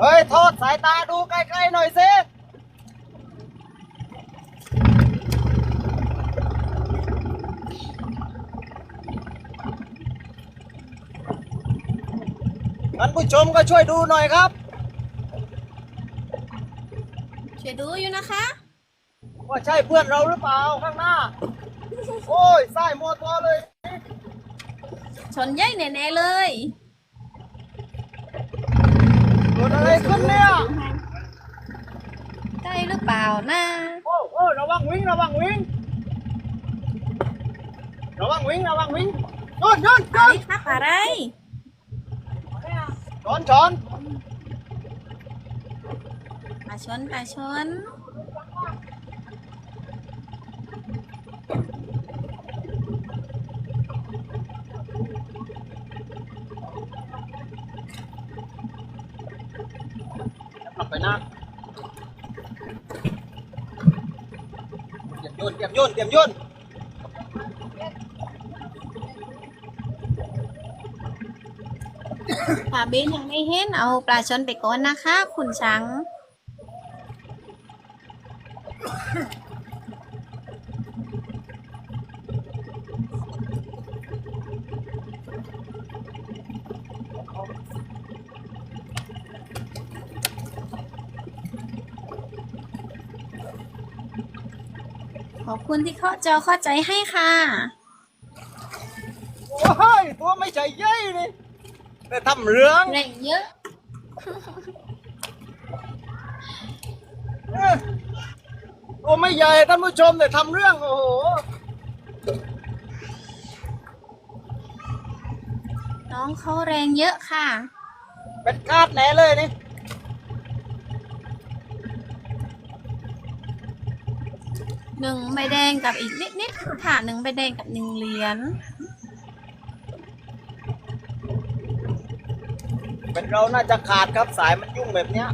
เฮ้ย ทอดสายตาดูใกล้ๆหน่อยสิท่านผู้ชมก็ช่วยดูหน่อยครับ ช่วยดูอยู่นะคะ ว่าใช่เพื่อนเราหรือเปล่าข้างหน้า โอ้ยสายมัวตัวเลย ชนใหญ่แน่ๆเลยเกิด อะไรขึ้นเนี่ยใกล้หรือเปล่านะโอ้โอ้ระวังวิ่งระวังวิ่งระวังวิ่งระวังวิ่งโยนโยนโยอะไรนครับอะไรช้อนช้อนปลาช ขับไปนะเตรียมโยนเตรียมโยนเตรียมโยนปลาเบนยังไม่เห็นเอาปลาชนไปก่อนนะคะ คุณช้าง ขอบคุณที่เข้าจอเข้าใจให้ค่ะโอ้ยตัวไม่ใช่ใหญ่เลยแต่ทำเรื่องแรงเยอะเอ้ยตัวไม่ใหญ่ท่านผู้ชมแต่ทำเรื่องโอ้โหน้องเขาแรงเยอะค่ะ เป็นคาดแหนเลยนี่ หนึ่งใบแดงกับอีกนิดนิดๆค่ะหนึ่งใบแดงกับหนึ่งเหรียญเป็นเราน่าจะขาดครับสายมันยุ่งแบบเนี้ย